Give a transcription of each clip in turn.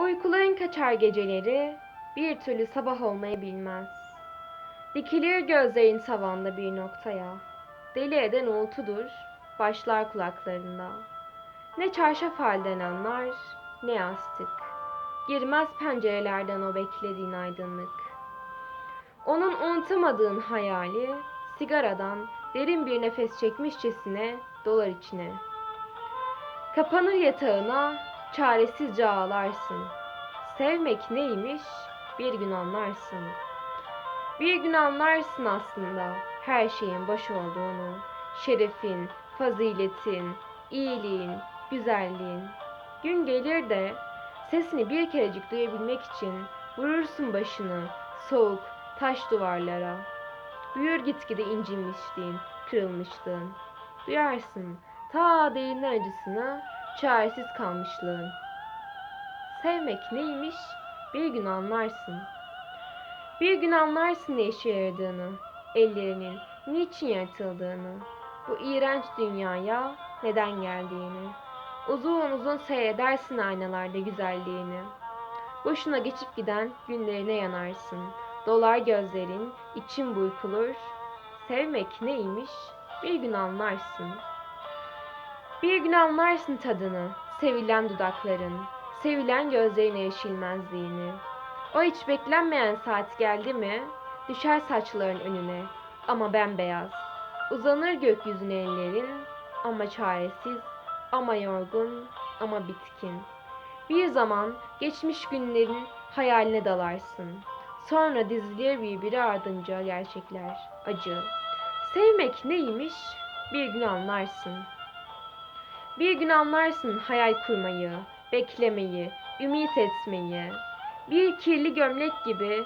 Uykuların kaçar geceleri, bir türlü sabah olmayı bilmez. Dikilir gözlerin tavanda bir noktaya. Deli eden uğultudur, başlar kulaklarında. Ne çarşaf halden anlar, ne yastık. Girmez pencerelerden o beklediğin aydınlık. Onun unutamadığın hayali, sigaradan derin bir nefes çekmişçesine dolar içine. Kapanır yatağına, çaresizce ağlarsın. Sevmek neymiş bir gün anlarsın. Bir gün anlarsın aslında her şeyin baş olduğunu. Şerefin, faziletin, iyiliğin, güzelliğin. Gün gelir de sesini bir kerecik duyabilmek için vurursun başını soğuk taş duvarlara. Büyür gitgide incinmişliğin, kırılmışlığın. Duyarsın ta derinden acısını, çaresiz kalmışlığın. Sevmek neymiş bir gün anlarsın. Bir gün anlarsın ne işe yaradığını, ellerinin niçin yaratıldığını, bu iğrenç dünyaya neden geldiğini. Uzun uzun seyredersin aynalarda güzelliğini. Boşuna geçip giden günlerine yanarsın. Dolar gözlerin, için burkulur. Sevmek neymiş bir gün anlarsın. Bir gün anlarsın tadını, sevilen dudakların, sevilen gözlerin erişilmezliğini. O hiç beklenmeyen saat geldi mi, düşer saçların önüne ama bembeyaz. Uzanır gökyüzüne ellerin ama çaresiz, ama yorgun, ama bitkin. Bir zaman geçmiş günlerin hayaline dalarsın. Sonra dizilir birbiri ardınca gerçekler, acı. Sevmek neymiş bir gün anlarsın. Bir gün anlarsın hayal kurmayı, beklemeyi, ümit etmeyi. Bir kirli gömlek gibi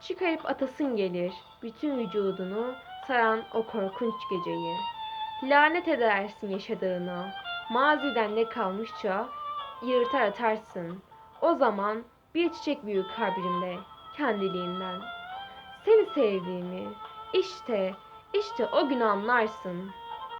çıkarıp atasın gelir bütün vücudunu saran o korkunç geceyi. Lanet edersin yaşadığına, maziden ne kalmışça yırtar atarsın. O zaman bir çiçek büyür kalbimde kendiliğinden. Seni sevdiğimi, işte, işte o gün anlarsın.''